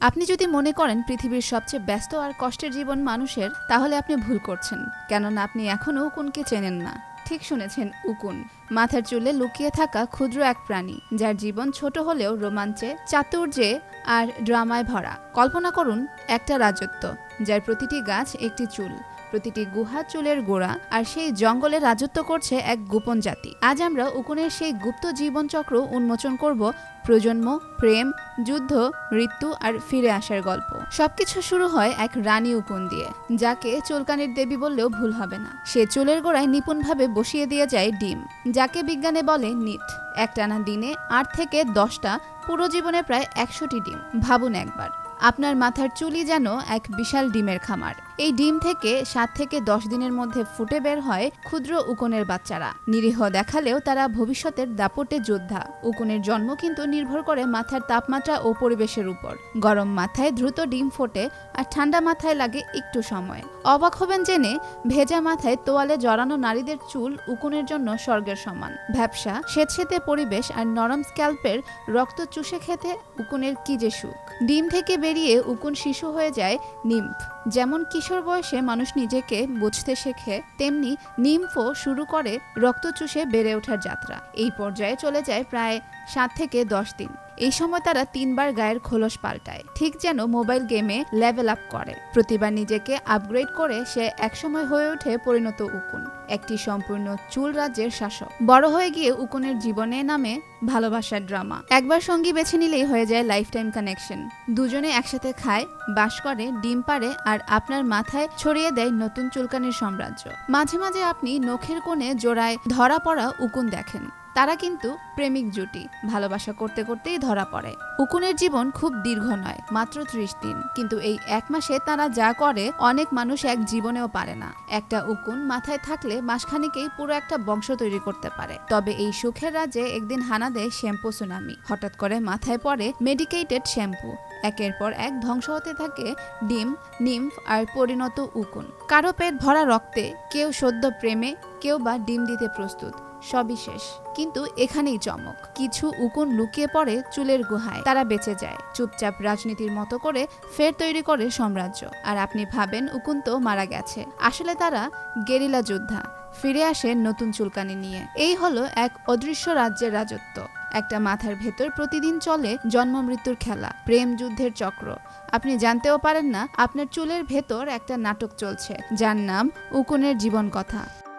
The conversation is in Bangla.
আপনি যদি মনে করেন পৃথিবীর সবচেয়ে ব্যস্ত আর কষ্টের জীবন মানুষের, তাহলে আপনি ভুল করছেন, কেননা আপনি এখনও উকুনকে চেনেন না। ঠিক শুনেছেন, উকুন। মাথার চুলে লুকিয়ে থাকা ক্ষুদ্র এক প্রাণী, যার জীবন ছোট হলেও রোমাঞ্চে, চাতুর্যে আর ড্রামায় ভরা। কল্পনা করুন, একটা রাজত্ব, যার প্রতিটি গাছ একটি চুল। প্রতিটি গুহা চুলের গোড়া আর সেই জঙ্গলে রাজত্ব করছে এক গোপন জাতি। আজ আমরা উকুনের সেই গুপ্ত জীবনচক্র উন্মোচন করব প্রজন্ম, প্রেম, যুদ্ধ, মৃত্যু আর ফিরে আসার গল্প। সবকিছু শুরু হয় এক রানী উকুন দিয়ে, যাকে চুলকানির দেবী বললেও ভুল হবে না। সে চুলের গোড়ায় নিপুণভাবে বসিয়ে দিয়ে যায় ডিম, যাকে বিজ্ঞানে বলে নিট। একটানা দিনে আট থেকে দশটা পুরো জীবনে প্রায় একশোটি ডিম, ভাবুন একবার। আপনার মাথার চুলই যেন এক বিশাল ডিমের খামার। এই ডিম থেকে সাত থেকে দশ দিনের মধ্যে ফুটে বের হয় ক্ষুদ্র উকুনের বাচ্চারা। নিরীহ দেখালেও তারা ভবিষ্যতের দাপটে যোদ্ধা। উকুনের জন্ম কিন্তু নির্ভর করে মাথার তাপমাত্রা ও পরিবেশের উপর। গরম মাথায় দ্রুত ডিম ফোটে আর ঠান্ডা মাথায় লাগে একটু সময়। অবাক হবেন জেনে ভেজা মাথায় তোয়ালে জড়ানো নারীদের চুল উকুনের জন্য স্বর্গের সমান। ভ্যাবসা, স্বেচ্ছেতে পরিবেশ আর নরম স্ক্যাল্পের রক্ত চুষে খেতে উকুনের কি যে সুখ। ডিম থেকে বেরিয়ে উকুন শিশু হয়ে যায় নিম্ফ। যেমন কিশোর বয়সে মানুষ নিজেকে বুঝতে শেখে, তেমনি নিম্ফও শুরু করে রক্ত চুষে বেড়ে ওঠার যাত্রা। এই পর্যায়ে চলে যায় প্রায় সাত থেকে দশ দিন। এই সময় তারা তিনবার গায়ের খোলস পাল্টায়। ঠিক যেন মোবাইল গেমে লেভেল আপ করে। প্রতিবার নিজেকে আপগ্রেড করে সে একসময় হয়ে ওঠে পরিণত উকুন, একটি সম্পূর্ণ চুল রাজ্যের শাসক। বড় হয়ে গিয়ে উকুনের জীবনে নামে ভালোবাসার ড্রামা। একবার সঙ্গী বেছে নিলেই হয়ে যায় লাইফ টাইম কানেকশন। দুজনে একসাথে খায়, বাস করে, ডিম পারে আর আপনার মাথায় ছড়িয়ে দেয় নতুন চুলকানির সাম্রাজ্য। মাঝে মাঝে আপনি নখের কোণে জোড়ায় ধরা পড়া উকুন দেখেন। তারা কিন্তু প্রেমিক জুটি। ভালোবাসা করতে করতেই ধরা পড়ে। উকুনের জীবন খুব দীর্ঘ নয়, মাত্র ত্রিশ দিন। কিন্তু এই এক মাসে তারা যা করে, অনেক মানুষ এক জীবনেও পারে না। একটা উকুন মাথায় থাকলে মাসখানিকেই পুরো একটা বংশ তৈরি করতে পারে। তবে এই সুখের রাজ্যে একদিন হানা দেয় শ্যাম্পু সুনামি। হঠাৎ করে মাথায় পড়ে মেডিকেটেড শ্যাম্পু। একের পর এক ধ্বংস হতে থাকে ডিম, নিম্ফ আর পরিণত উকুন। কারও পেট ভরা রক্তে, কেউ সদ্য প্রেমে, কেউ বা ডিম দিতে প্রস্তুত। সবই শেষ। কিন্তু এখানেই চমক। কিছু উকুন লুকিয়ে পড়ে চুলের গুহায়। তারা বেঁচে যায়। চুপচাপ রাজনীতির মতো করে ফের তৈরি করে সাম্রাজ্য। আর আপনি ভাবেন উকুন তো মারা গেছে। আসলে তারা গেরিলা যোদ্ধা। ফিরে আসে নতুন চুলকানি নিয়ে। এই হলো এক অদৃশ্য রাজ্যের রাজত্ব। একটা মাথার ভেতর প্রতিদিন চলে জন্ম মৃত্যুর খেলা, প্রেম যুদ্ধের চক্র। আপনি জানতেও পারেন না, আপনার চুলের ভেতর একটা নাটক চলছে, যার নাম উকুনের জীবন কথা।